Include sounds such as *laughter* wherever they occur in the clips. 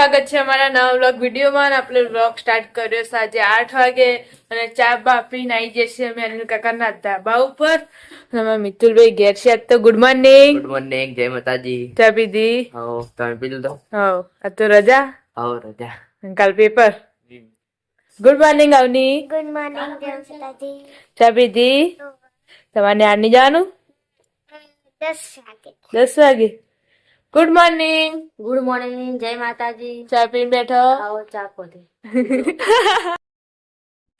સ્વાગત છે અમારા નવા વ્લોગ વિડીયોમાં. આપણે વ્લોગ સ્ટાર્ટ કર્યો સાંજે આઠ વાગે અને ચા બાપીને આવી જશે અમે અનિલ કાકાના ધાબા ઉપર. અમે મિતુલભાઈ ઘેર છે. આજ તો ગુડ મોર્નિંગ ગુડ મોર્નિંગ જય માતાજી. ચા પીધી? હો તમે પી લીધો હો આજ તો રજા? હો રજા. કાલ paper good morning Avni good morning જમસલાજી ચા પીધી? તમારે આની જવાનું? દસ વાગે. દસ વાગે? ગુડ મોર્નિંગ ગુડ મોર્નિંગ જય માતાજી ચા પીને બેઠો આવો ચા પોતે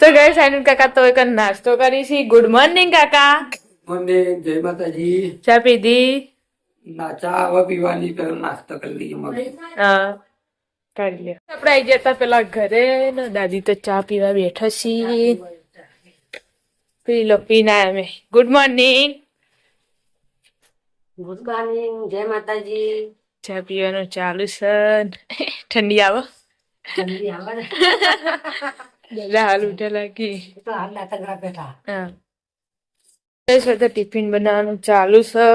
તો ગઈ સાઈન કાકા તો એક નાસ્તો કરી છે. ગુડ મોર્નિંગ કાકા. મને જય માતાજી ચા પીધી? ના ચા હવે પીવાની પેલો નાસ્તો કરી લઈએ મમ્મી. હા કરી લે આપણે આવી જતા પેલા ઘરે ને દાદી તો ચા પીવા બેઠા છીએ. પી લો પીને અમે. ગુડ મોર્નિંગ ગુડ મોર્નિંગ જય માતાજી. ચા પીવાનું ચાલુ છે ઠંડી આવે. ઠંડી આવે દાદા હાલ ઉઠે લાગી. તો હાલ નાટકરા બેઠા. હા. ટિફિન બનાવવાનું ચાલુ છે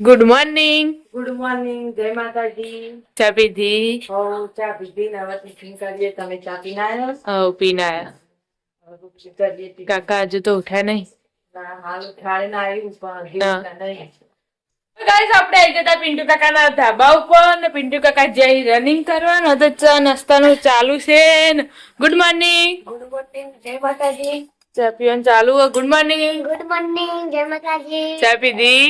ગુડ મોર્નિંગ ગુડ મોર્નિંગ જય માતાજી. ચા પીધી? ઓ ચા પીધી ને હવે ટિફિન કરીએ. તમે ચા પીને આવ્યો હવ પીને ટિફિન. કાકા હજુ તો ઉઠ્યા નહીં. ના, હાલ ઉઠાડીને આવ્યું પણ. નહીં ગાઈસ આપણે આવી જતા પિન્ટુ કાકાના ધાબા ઉપર ને પિન્ટુ કાકા જઈ રનિંગ કરવાનું તો ચા નાસ્તાનું ચાલુ છે ને. ગુડ મોર્નિંગ ગુડ મોર્નિંગ જય માતાજી. ચા પીવાનું ચાલુ ગુડ મોર્નિંગ ગુડ મોર્નિંગ જય માતાજી. ચા પીધી?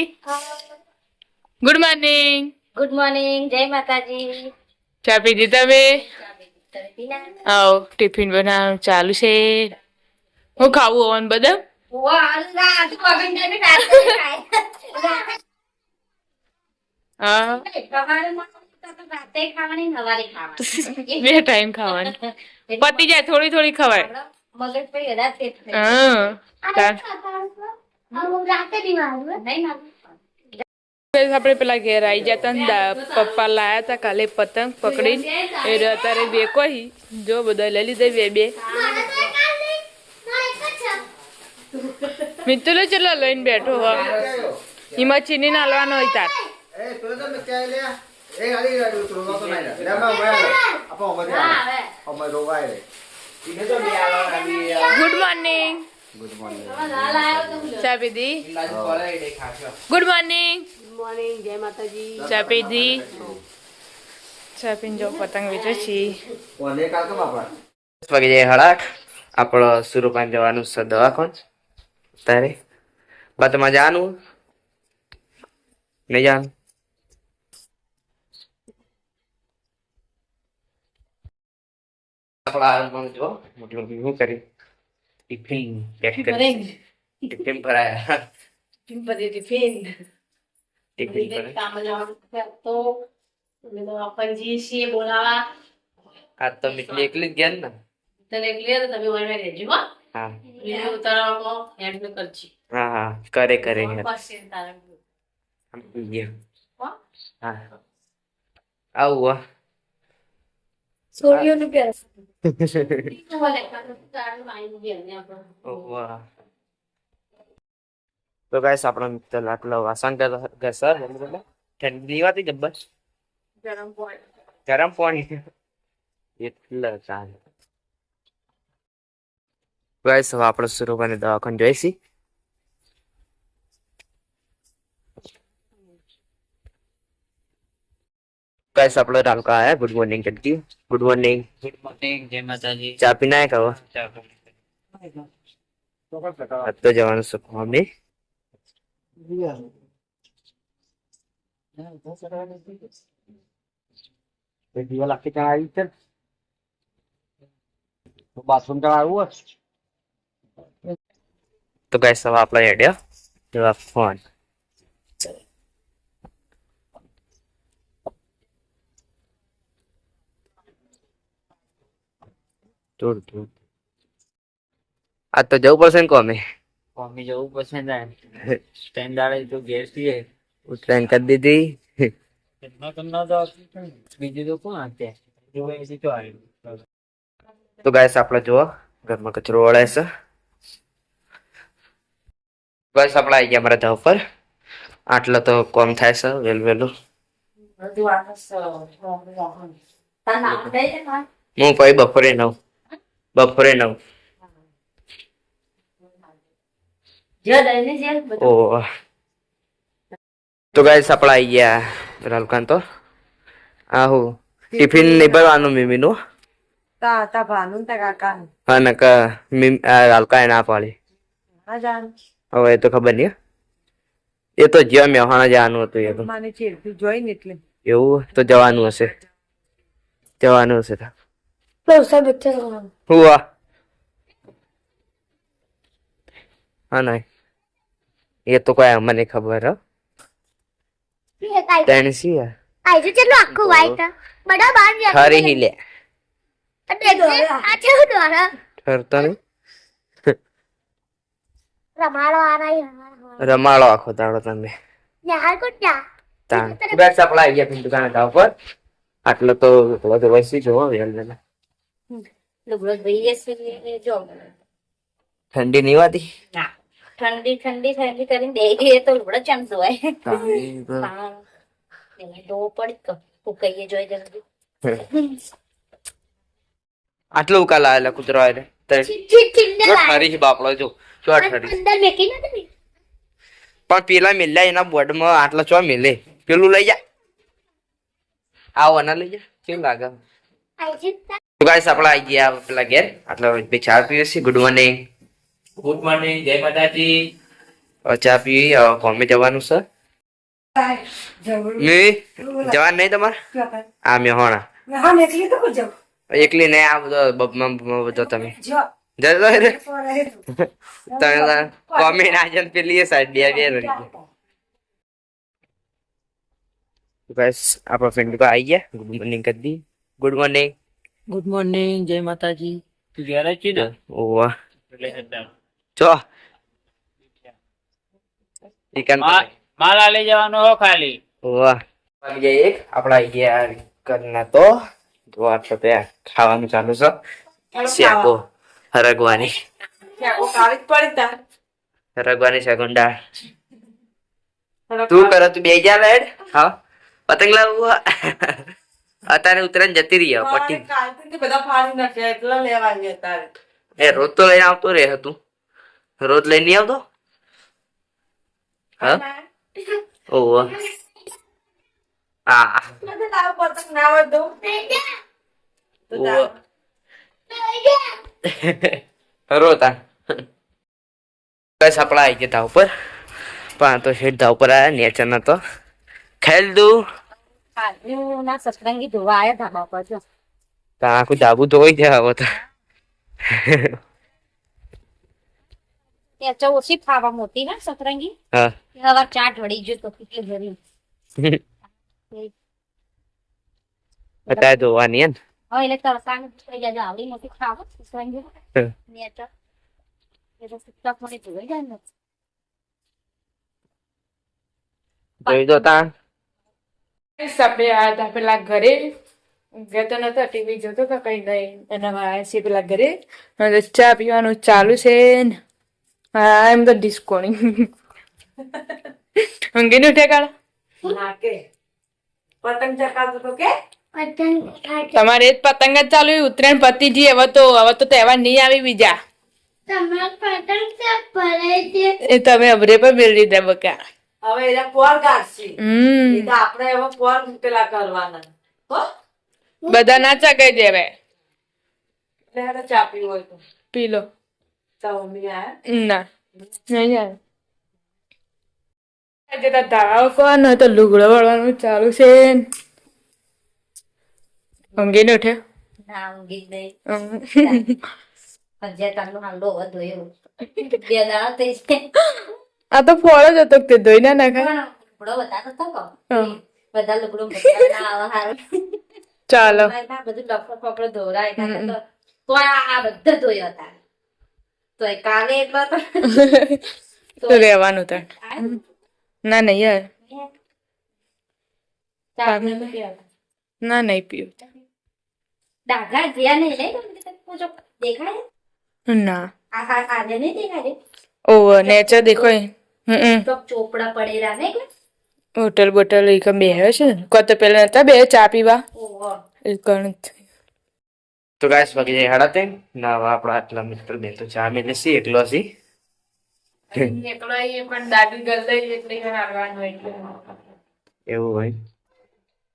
ગુડ મોર્નિંગ ગુડ મોર્નિંગ જય માતાજી. ચા પીધી તમે? આવો ટિફિન બનાવવાનું ચાલુ છે. હું ખાવું હોવાનું બધા? બે ટાઈમ ખાવાની. પતી જાય થોડી થોડી ખવાય. આપણે પેલા ઘેર આવી જતા ને પપ્પા લાયા હતા કાલે પતંગ પકડીને. એ રહ્યો અત્યારે બે કોઈ. જો બધા લઈ લીધે બે બે. મિત્રો ચલો લઈને બેઠો હો? એમાં ચીની નાલવાનો હોય તાર. ગુડ મોર્નિંગ ચા પીધી ગુડ મોર્નિંગ મોર્નિંગ જય માતાજી ચા પીધી ચા પીને જો પતંગ વેચે છીએ દસ વાગે જાય હળાક. આપણો સુરપાન જવાનું છે દવાખાન. તારે? બાદ જવાનું નહીં જવાનું આપણા હાલમાં જો. મોટી મમ્મી શું કરી? ટિફિન પેક કરી ટિફિન ભરાયા. ટિફિન ભરાયા. આ તો. મીઠલી એકલી જ ગયા ને? હા. હા. હા કરે કરે હા. આવું તો ગાઈસ આપણો મિત્ર આટલો વાસણ ઘસર ઠંડી વાતી જબ્બર? ગરમ પાણી એટલે ચાલે ગાઈસ હવે આપણે સુરુભાઈ દવાખાને. જોઈશી ગાઈસ આપણો રામકા આયા ગુડ મોર્નિંગ કરતી ગુડ મોર્નિંગ ગુડ મોર્નિંગ જય માતાજી ચા પીને આયા કહો આજ તો જવાનું છે ફોર્મે તો ગાઈસ હવે આપણે હેડ્યો જેવા ફોન દૂર દૂર આ તો જવું પડશે ને કોમે? મમ્મી જવું પસંદ આવે સ્ટેન્ડર્ડ તો ઘેર છીએ. ઉત્તરાયણ કરી દીધી. એમનો તમને તો બીજું તો કોણ જોવે તો ગાઈસ આપણે જુઓ ઘરમાં કચરો વળાય છે. ગાઈસ આપણે આવી ગયા અમારા ધાવ પર. આટલો તો કોમ થાય છે વેલ મારે. હું પછી બપોરે નવ. બપોરે નવ. જે દઈને જે બધું. ઓ તો ગાઈસ સપડા આવી ગયા રાલકાન તો. આહુ ટિફિન નહીં ભરવાનું મિમીનું. તા તા ભાનુ તા કાકા હા નકા મિમ આ રાલકા ના પાડી હા જાન. હવે એ તો ખબર નહીં હો. એ તો જ્યાં મેહાણા જવાનું હતું એ તો. મને ચેડથી જોઈ એટલે. એવું તો જવાનું હશે. જવાનું હશે તો. પૈસા બચ્ચા કરવાનું હુઆ હા ના એ તો કોઈ અમને ખબર હો તેણ સી ચલો આખું વાઈટ બડા બાર જાય ખરી હી લે હું દ્વારા ઠરતો નહીં આખો તાડો તમે કોટ્યા તાણ બસ દુકાને પર આટલો તો બધો વસી જોવો વેલ જો. ઠંડી નહીં વાતી ના. ઠંડી ઠંડી ઠંડી કરીને દે દઈએ તો લુગડો ચમ ધોવાય ધોવો પડી તો ફૂકાઈએ જોઈ જલ્દી. આટલું કાલ આવેલા કૂતરો ચીટ ઠરી બાપડો જો. ઠરી પણ પેલા મેલ્યા એના બોર્ડમાં આટલા ચો મેલે. પેલું લઈ જા. આવો ના લઈ જા. કેવું લાગે? તો ગાઈસ આપણે આવી ગયા પેલા ઘેર. આટલા બે ચા પીવે છે ગુડ મોર્નિંગ ગુડ મોર્નિંગ જય માતાજી. ચા પી કોમે જવાનું છે. મે? જવાનું નહીં તમારે? આ મે હોણા. ને તો જાવ એકલી નહીં આ બધો બબમાં બબમાં બધો તમે. તમે કોમે ના જન પેલી સાઈડ બે બે રહી ગાઈસ આપણો ફ્રેન્ડ લોકો આવી ગયા. ગુડ મોર્નિંગ કરી દી ગુડ મોર્નિંગ ગુડ મોર્નિંગ જય માતાજી તું ઘેર જ છે ને? ઓવા એટલે હેડા. ચો ચિકન મા- માલ જવાનો હો ખાલી. વાહ વાગી જાય એક. આપડા યાર કરના તો જો આટલો ત્યાં ખાવાનું ચાલુ છે. શેકો. હરગવાની. જ હરગવાની સેકન્ડા તું કરો તું બે જા લેડ. હા. પતંગ લાવવું અત્યારે ઉતરાયણ જતી રહી પટ્ટી. બધા ફાડી નાખ્યા એટલે લેવાની અત્યારે એ રોજ તો લઈને આવતો રે હતું રોજ લઈને નહીં આવતો? હા? ઓહો. પતંગ ના રોતા બસ આપણા આવી ગયા તા ઉપર. પણ તો શેઠ તા ઉપર આયા નેચર ના તો. ખેલ દઉં. કાલનું ના જો તો આખું ધાબુ ધોઈ જાય હવે તો ત્યાં ઓછી ખાવા મોટી ને સતરંગી હા ચાટ વળી ગયો તો કેટલી ધોવાની એમ હવે એટલે આવડી મોટી ખાવા સતરંગી. ને એ તો સુતક મને ધોઈ જાય ને દો આપણે આ હતા પેલા ઘરે ગયો નતો ટીવી જોતો તો કઈ નહીં. એના આવ્યા છીએ પેલા ઘરે. ચા પીવાનું ચાલુ છે હા એમ તો ડિસ્કોની ઊંઘી નું ઠેકાણા પતંગ ચકાવતો તો કે? તમારે જ પતંગ જ ચાલુ. ઉત્તરાયણ પતિજી હવે તો હવે તો તહેવાર નહીં આવી બીજા. તમાર પતંગ તો પડે છે એ તમે અભરે પર મેળવી દે બકા. હવે એને પોર કાઢશી. તો આપણે હવે પોર પેલા કરવાના. હો? બધા ના ચકાઈ દેવે એટલે ચા ચાપી હોય તો. પી લો. તો મમ્મી આયા? ના. નહીં આવે આજે તો ધારાઓ કોણ તો લુગડો વળવાનું ચાલુ છે. ઊંઘી ને ઉઠ્યો? ના ઊંઘી નહીં. હજાર તારનો હાંડો એવું બે દાડા થઈ છે. આ તો ફળ જ હતો તે ધોઈ ના નાખાય લુગડો બધા નતો કહો. બધા લુગડો ના આવે હારું. ચાલો. બધું લફડો ફફડો ધોરાય તો તો આ બધા ધોયા હતા. તો એ કાલે એટલો તો *laughs* તો રહેવાનું તો. ના નહીં યાર. તો. ના નહીં પીવું. ડાઘા ગયા નહીં લઈ દેખાય ના. આ આ નહીં દેખાય ઓ નેચર દેખો હમ તો ચોપડા પડેલા ને હોટલ બોટલ એક બે છે કોતો પેલા હતા બે ચા પીવા. એ કણ તો ગાઈસ વાગી જાય હાડા ત્રણ ના આપણા આટલા મિત્ર બે તો ચા મેલે સી એકલો સી એકલો એ પણ દાદી ગલ દઈ એટલે હારવાનું એટલે. એવું હોય.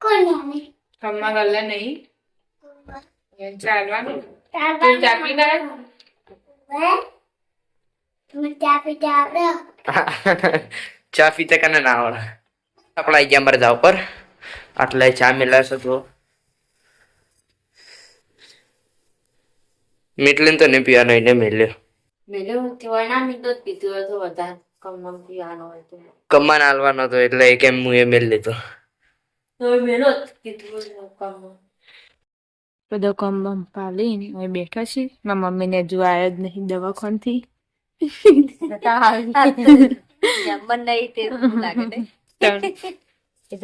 કોણ જાણે ખમ્મા ગલ્લે નહીં. એ ચાલવાનું. તું ચા પી ના? તમે ચા પીતા આવડે? *laughs* ચા પીતે કને ના આવડે. આપણા અહીંયા ગયા અમારે જાવ પર આટલા ચા મેલાશે તો. મીટલીન તો નહીં પીવાનો એને મેલ્યો. મેલું કહેવાય ના મીઠો જ પીતું તો વધારે. કમમ પીવાનો હોય તો. કમ્માન હાલવાનો હતો એટલે એ કેમ હું એ મેલ લીધો. બધો કમ બમ પાલીને બેઠા છે. મારા મમ્મીને હજુ આવ્યો જ નહીં દવાખાનથી. તે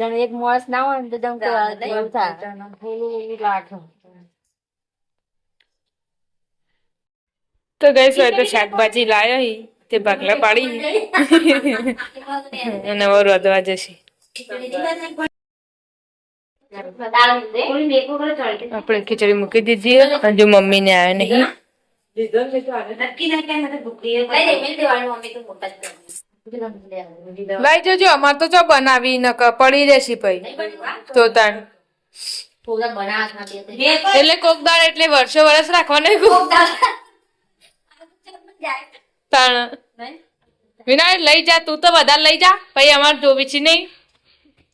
ને ના ને તો ગઈ હોય તો શાકભાજી લાયો તે ભાગલા પાડી અને હવે રોધવા જશે. આપણે ખીચડી મૂકી દીધી હજુ મમ્મીને આવ્યો નહીં. ભાઈ જોજો અમાર તો જો બનાવી નક પડી રહેશે ભાઈ. તો તાણ. એટલે કોક દાળ એટલે વર્ષો વર્ષ રાખવાનું કોક તાણ. વિના લઈ જા તું તો વધારે લઈ જા. ભાઈ અમાર જોવી છે નહીં.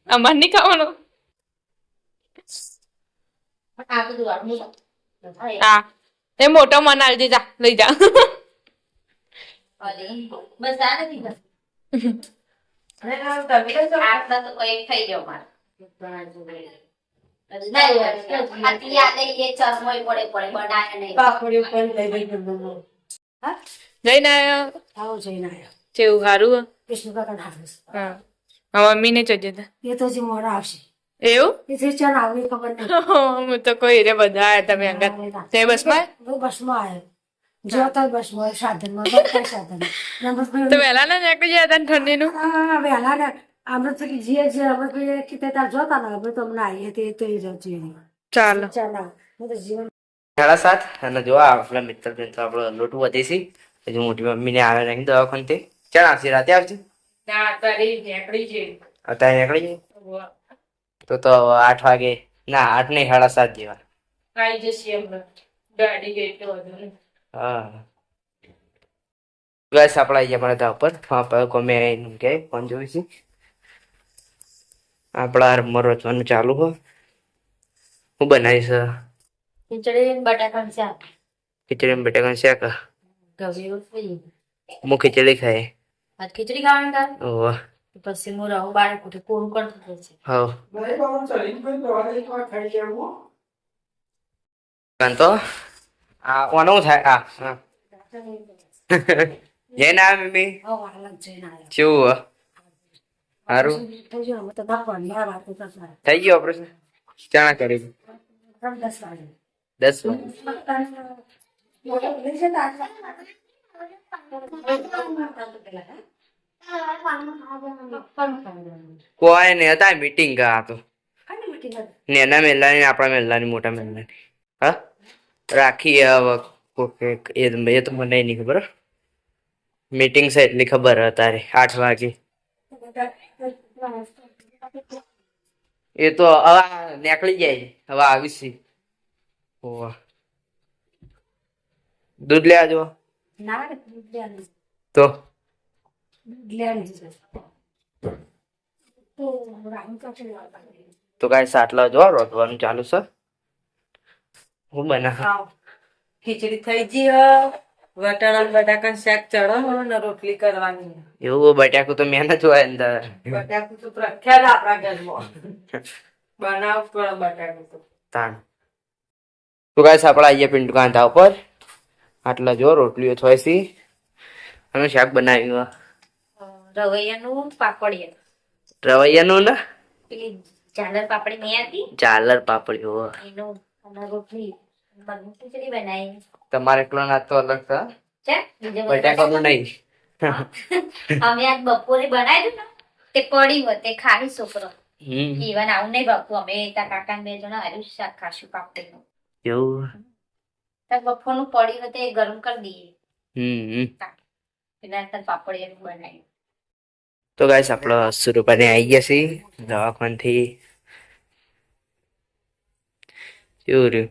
અમાર નહીં ખાવાનું. હા. એ મોટો મન આવી જા લઈ જા બસ આ નથી બસ આટલા તો કોઈ થઈ ગયો મારે મારા મમ્મીને જોજે તા એ તો હજી મોડા આવશે એવું? એ તો ચાલ આવડી ખબર નહીં. *laughs* હું તો કોઈ રે બધા આયા તમે અંગત તે બસમાં હું બસમાં આવ્યો. જો તો બસમાં સાધનમાં બધા સાધન. તો વહેલા ના નીકળી ગયા હતા ઠંડીનું? વહેલા ને આપણે તો જે જે અમે કીધે તાર જોતા ને અમે તો અમને આવીએ તે તો એ જતી ચાલો. ચાલ હું તો જીવન સાડા સાત અને જો આપણા મિત્ર બેન તો આપણો લોટ વધે છે. હજુ મોટી મમ્મીને આવે નહીં દવાખાનથી. ચાલ આવશે રાતે આવશે ના અત્યારે નીકળી છે અત્યારે નીકળી જાય તો તો આઠ વાગે ના આઠ નહીં સાડા સાત જેવા. આવી જશે હમણાં. ગાડી ગઈ તો હા. બસ આપણે આવી ગયા ઉપર હા ગમે એનું કે ફોન જોઈ છે. આપણા રમવા રચવાનું ચાલુ હો. હું બનાવીશ? ખીચડી બટાકાનું શાક. ખીચડી બટાકાનું શાક? હું ખીચડી ખાય ખીચડી ખાવાની ઓહ. પછી હું રહું બાળક ઉઠે કોરું કરતો રહેશે હા. કાંતો આ ઓનું થાય આ હા. *laughs* જય ના મમ્મી. હવે હાલત જઈને આવ્યો. કેવું હે? થઈ ગયો અમે તો નાખવાની આ વાત તો થઈ ગયું ઓપરેશન ચાણા કરી દસ વાગે. દસ વાગે. કોઈ નહીં હતા મીટિંગ ગયા તો. નેના મેલાની ને આપણા મેલાની મોટા મેલાની હા? રાખી એ એ તો મને નહીં ખબર મીટિંગ છે એટલી ખબર તારે આઠ વાગે. એ તો હવે નીકળી જાય હવે આવીશ. ઓહ દૂધ લેવા જો ના રે, દૂધ લેવાનું. તો. તો કાંઈ સાટલા જો રોધવાનું ચાલુ છે. હું બનાવ? ખીચડી થઈ ગઈ હ. વટાણા બટાકા શાક ચડો ને રોટલી કરવાની. એવું બટાકું તો મેં જ હોય અંદર. બટાકું તો પ્રખ્યાત આપણા ઘરમાં. બનાવ પડે બટાકું તો. તાણ. તો ગાઈસ આપણા આઈએ પિંટુ કાંધા ઉપર આટલા જો રોટલીઓ થોય અને શાક બનાવ્યું રવૈયાનું પાપડીએ રવૈયાનું ને? પેલી ઝાલર પાપડી નહીં હતી ઝાલર પાપડી હો. એનું અને રોટલી. મગની ખીચડી બનાવી તમારે એકલો નાસ્તો અલગ છે છે? બટાકાનું નહીં. *laughs* અમે આજ બપોરે બનાવ્યું ને તે પડી હોય તે ખાવી છોકરો. હમ. ઈવન આવું નહીં બાપુ અમે તા કાકા બે જણા આવ્યું શાક ખાશું પાપડીનું. એવું? તાર બપોરનું પડી હોય તે ગરમ કરી દઈએ. હમ એના તાર પાપડી બનાવ્યું તો ગાઈસ આપણો સુરુપાને આવી ગયા છીએ. દવાખાનથી કેવું રહ્યું?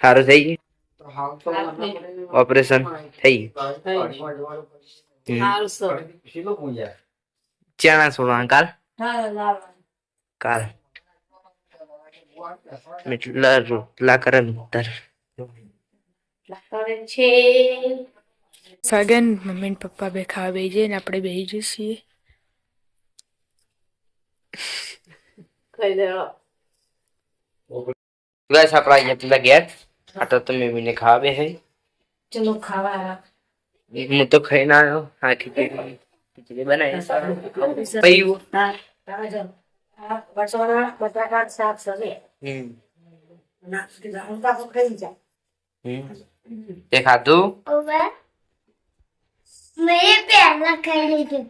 સારું થઈ ગયું? ઓપરેશન થઈ ગયું. સારું સર. કાલ? હા કાલ. મિટલા રોટલા કરે ને છે. સગન મમ્મી ને પપ્પા બે ખાવા બેસી જાય ને આપણે બેસી જઈએ ખાઈ ગાઈસ આપણા અહીંયા પેલા ઘેર આ તો તમે મમ્મીને ખાવા બે ચલો ખાવા હું તો ખાઈને આવ્યો. હા. ખીચડી ખીચડી બનાવી પૈયું. હા જો. આ બટાકા શાક સવે હમ. ના હું તો ખાઈ જા હમ. તે ખાધું? મેં પહેલા ખાઈ લીધું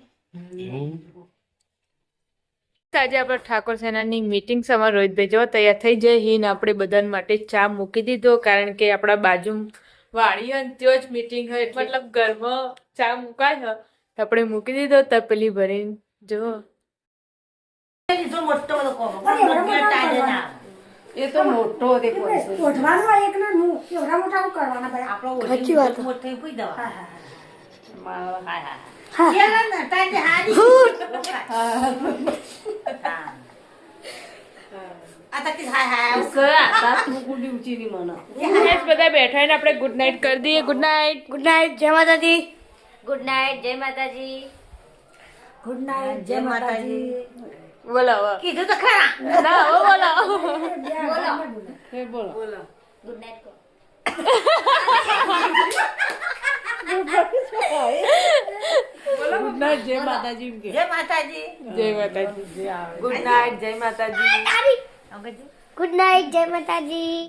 આજે આપણે ઠાકોર સેનાની મીટિંગ સમા રોહિતભાઈ જેવા તૈયાર થઈ જાય હિન આપણે બધા માટે ચા મૂકી દીધો કારણ કે આપણા બાજુ વાડી હોય ને જ મીટિંગ હોય મતલબ ઘરમાં ચા મુકાય ને આપણે મૂકી દીધો તપેલી ભરીને જો. એ તો મોટો એક ના મોટા કરવાના ભાઈ? આપણો મોટી કોઈ દવા. બસ બધા બેઠા ને આપણે ગુડ નાઇટ કરી દઈએ ગુડ નાઇટ ગુડ નાઇટ જય માતાજી ગુડ નાઇટ જય માતાજી ગુડ નાઇટ જય માતાજી બોલો હવે. કીધું તો ખરા ના હવે બોલો બોલો ગુડ નાઇટ કહો ગુડ નાઇટ જય માતાજી કે. જય માતાજી. જય માતાજી. ગુડ નાઇટ જય માતાજી. ગુડ નાઇટ જય માતાજી.